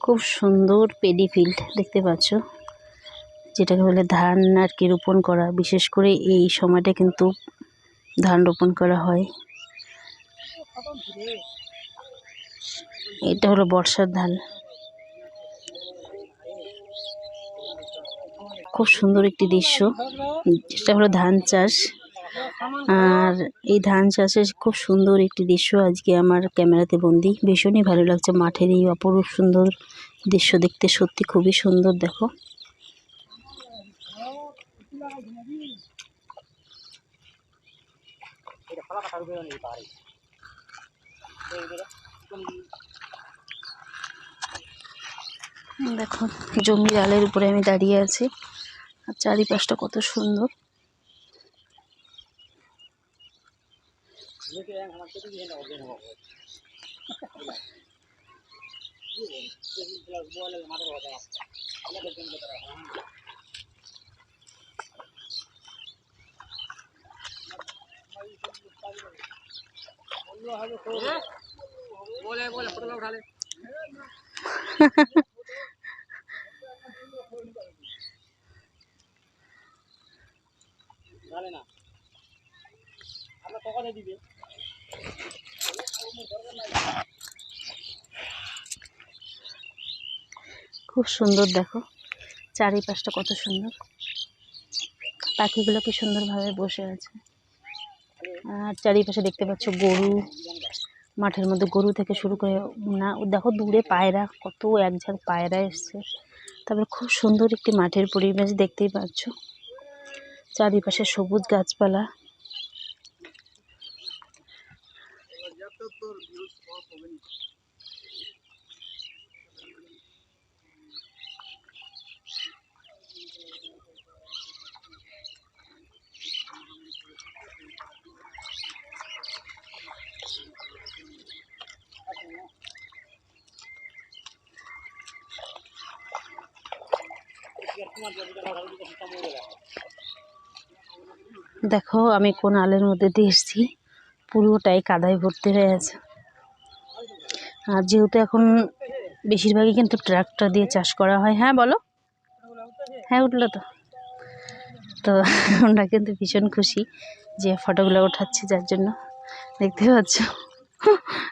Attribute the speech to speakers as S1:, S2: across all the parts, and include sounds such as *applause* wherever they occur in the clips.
S1: খুব সুন্দর paddy field দেখতে পাচ্ছ, যেটাকে বলে ধান আর কি রোপণ করা। বিশেষ করে এই সময়টা কিন্তু ধান রোপণ করা হয়। এটা হলো বর্ষার ধান। খুব সুন্দর একটি দৃশ্য। যেটা হলো ধান চাষ। আর এই ধান চাষের খুব সুন্দর একটি দৃশ্য আজকে আমার ক্যামেরাতে বন্দি। ভীষণই ভালো লাগছে মাঠের এই অপরূপ সুন্দর দৃশ্য দেখতে। সত্যি খুবই সুন্দর, দেখো। দেখো, জমির আলের উপরে আমি দাঁড়িয়ে আছি। আর চারিপাশটা কত সুন্দর।
S2: นี่คือแรงของมันก็ที่เห็นออกเป็นหอกเลยนี่เองคือเราบัวเลยมาตลอดเลยแล้วเป็นเป็นตลอดนะ बोले बोले फ़ोटो उठा ले ना
S1: খুব সুন্দর, দেখো। চারিপাশটা কত সুন্দর। পাখিগুলো কি সুন্দরভাবে বসে আছে। আর চারিপাশে দেখতে পাচ্ছ গরু। মাঠের মধ্যে গরু থেকে শুরু করে, না, দেখো দূরে পায়রা, কত এক ঝাঁক পায়রা এসছে। তারপরে খুব সুন্দর একটি মাঠের পরিবেশ দেখতেই পাচ্ছ। চারিপাশে সবুজ গাছপালা। দেখো আমি কোন আলের মধ্যে দিয়ে এসেছি। পুরোটাই কাদায় ভর্তি হয়ে আছে আর যেহেতু এখন বেশিরভাগই কিন্তু ট্রাক্টর দিয়ে চাষ করা হয় হ্যাঁ বলো? হ্যাঁ উঠল তো। তো *laughs* আমরা কিন্তু ভীষণ খুশি যে ফটোগুলো ওঠাচ্ছি যার জন্য। দেখতে পাচ্ছ?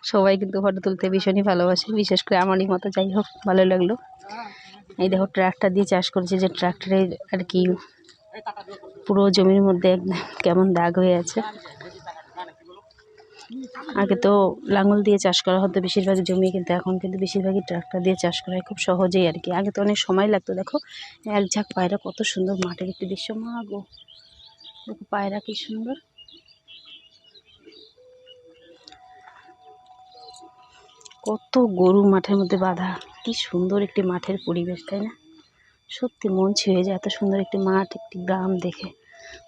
S1: সবাই কিন্তু ফটো তুলতে ভীষণই ভালোবাসে, বিশেষ করে আমারই মতো, যাই হোক, ভালো লাগল। এই দেখো, ট্রাক্টর দিয়ে চাষ করেছে যে ট্রাক্টরে আর কি পুরো জমির মধ্যে কেমন দাগ হয়ে আছে। আগে তো লাঙল দিয়ে চাষ করা হতো, বেশিরভাগ জমি কিন্তু এখন কিন্তু বেশিরভাগই ট্রাক্টর দিয়ে চাষ করা হয়, খুব সহজেই আর কি। আগে তো অনেক সময় লাগতো, দেখো, এক ঝাঁক পায়রা কত সুন্দর মাঠের একটি দৃশ্য, মা গো! দেখো পায়রা কি সুন্দর। কত গরু মাঠের মধ্যে বাঁধা, কি সুন্দর একটি মাঠের পরিবেশ, তাই না? সত্যি মন ছুঁয়ে যায়, এত সুন্দর একটি মাঠ, একটি গ্রাম দেখে।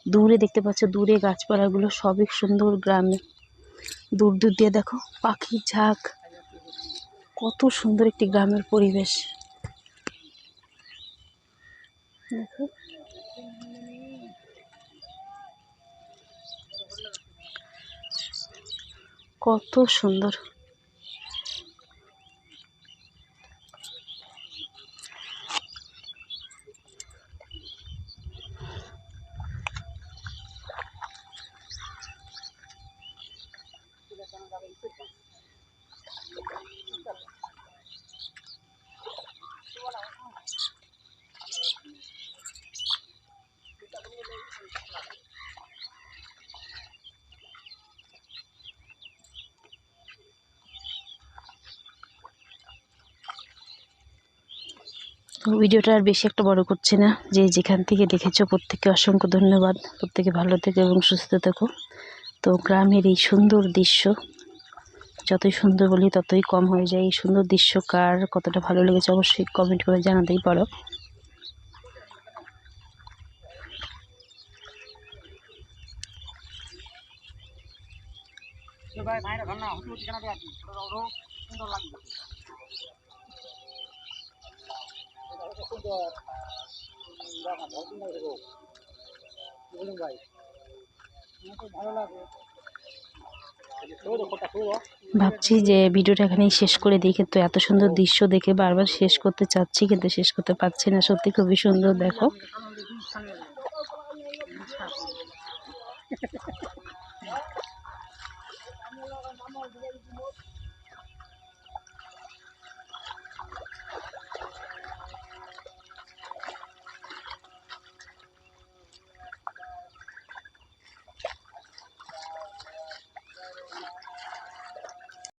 S1: দূরে দেখতে পাচ্ছ, দূরে গাছপালাগুলো সবই সুন্দর গ্রামে। দূর দূর দিয়ে দেখো পাখি ঝাঁক কত সুন্দর একটি গ্রামের পরিবেশ। দেখো। কত সুন্দর। ভিডিওটা আর বেশি একটা বড় করছি না। যে যেখান থেকে দেখেছ, প্রত্যেককে অসংখ্য ধন্যবাদ। প্রত্যেকে ভালো থেকো এবং সুস্থ থেকো। তো গ্রামের এই সুন্দর দৃশ্য যতই সুন্দর বলি, ততই কম হয়ে যায়। এই সুন্দর দৃশ্য কার, কতটা ভালো লেগেছে অবশ্যই কমেন্ট করে জানাতেই পারো।
S2: ভালো লাগে।
S1: ভাবছি যে ভিডিওটা এখানেই শেষ করে দিই, কিন্তু এত সুন্দর দৃশ্য দেখে বারবার শেষ করতে চাচ্ছি, কিন্তু শেষ করতে পারছি না। সত্যি খুবই সুন্দর, দেখো।